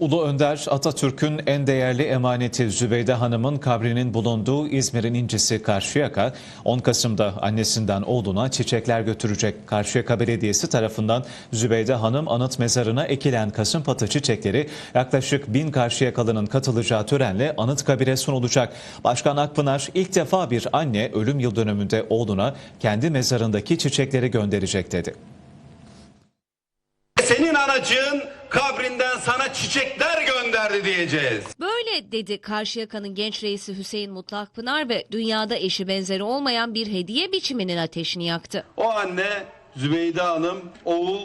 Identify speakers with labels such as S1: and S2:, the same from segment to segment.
S1: Ulu Önder Atatürk'ün en değerli emaneti Zübeyde Hanım'ın kabrinin bulunduğu İzmir'in incisi Karşıyaka, 10 Kasım'da annesinden oğluna çiçekler götürecek. Karşıyaka Belediyesi tarafından Zübeyde Hanım anıt mezarına ekilen kasımpatı çiçekleri yaklaşık bin Karşıyakalı'nın katılacağı törenle Anıtkabir'e sunulacak. Başkan Akpınar ilk defa bir anne ölüm yıl dönümünde oğluna kendi mezarındaki çiçekleri gönderecek dedi.
S2: Senin anacığın kabrinden sana çiçekler gönderdi diyeceğiz.
S3: Böyle dedi Karşıyaka'nın genç reisi Hüseyin Mutlu Akpınar ve dünyada eşi benzeri olmayan bir hediye biçiminin ateşini yaktı.
S2: O anne Zübeyde Hanım, oğul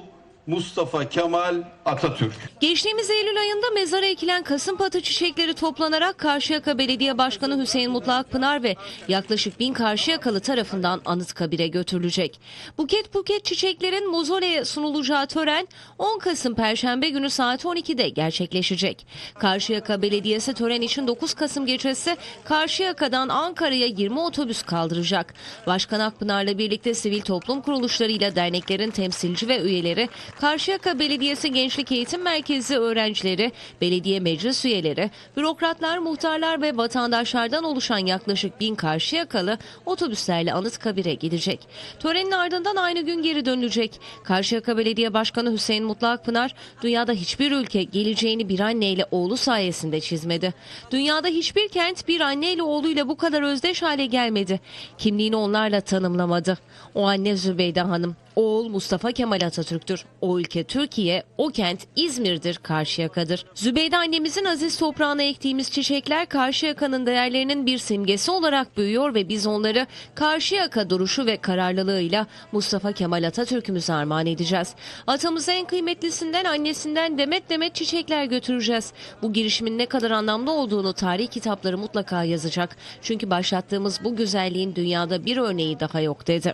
S2: Mustafa Kemal Atatürk.
S3: Geçtiğimiz Eylül ayında mezara ekilen kasımpatı çiçekleri toplanarak Karşıyaka Belediye Başkanı Hüseyin Mutlu Akpınar ve yaklaşık bin Karşıyakalı tarafından Anıtkabir'e götürülecek. Buket buket çiçeklerin mozoleye sunulacağı tören 10 Kasım Perşembe günü saat 12'de gerçekleşecek. Karşıyaka Belediyesi tören için 9 Kasım gecesi Karşıyaka'dan Ankara'ya 20 otobüs kaldıracak. Başkan Akpınar'la birlikte sivil toplum kuruluşlarıyla derneklerin temsilci ve üyeleri Karşıyaka Belediyesi Gençlik Eğitim Merkezi öğrencileri, belediye meclis üyeleri, bürokratlar, muhtarlar ve vatandaşlardan oluşan yaklaşık bin Karşıyakalı otobüslerle Anıtkabir'e gidecek. Törenin ardından aynı gün geri dönülecek. Karşıyaka Belediye Başkanı Hüseyin Mutlu Akpınar, dünyada hiçbir ülke geleceğini bir anneyle oğlu sayesinde çizmedi. Dünyada hiçbir kent bir anneyle oğluyla bu kadar özdeş hale gelmedi. Kimliğini onlarla tanımlamadı. O anne Zübeyde Hanım, oğul Mustafa Kemal Atatürk'tür. O ülke Türkiye, o kent İzmir'dir, Karşıyaka'dır. Zübeyde annemizin aziz toprağına ektiğimiz çiçekler Karşıyaka'nın değerlerinin bir simgesi olarak büyüyor ve biz onları Karşıyaka duruşu ve kararlılığıyla Mustafa Kemal Atatürk'ümüze armağan edeceğiz. Atamıza en kıymetlisinden annesinden demet demet çiçekler götüreceğiz. Bu girişimin ne kadar anlamlı olduğunu tarih kitapları mutlaka yazacak. Çünkü başlattığımız bu güzelliğin dünyada bir örneği daha yok dedi.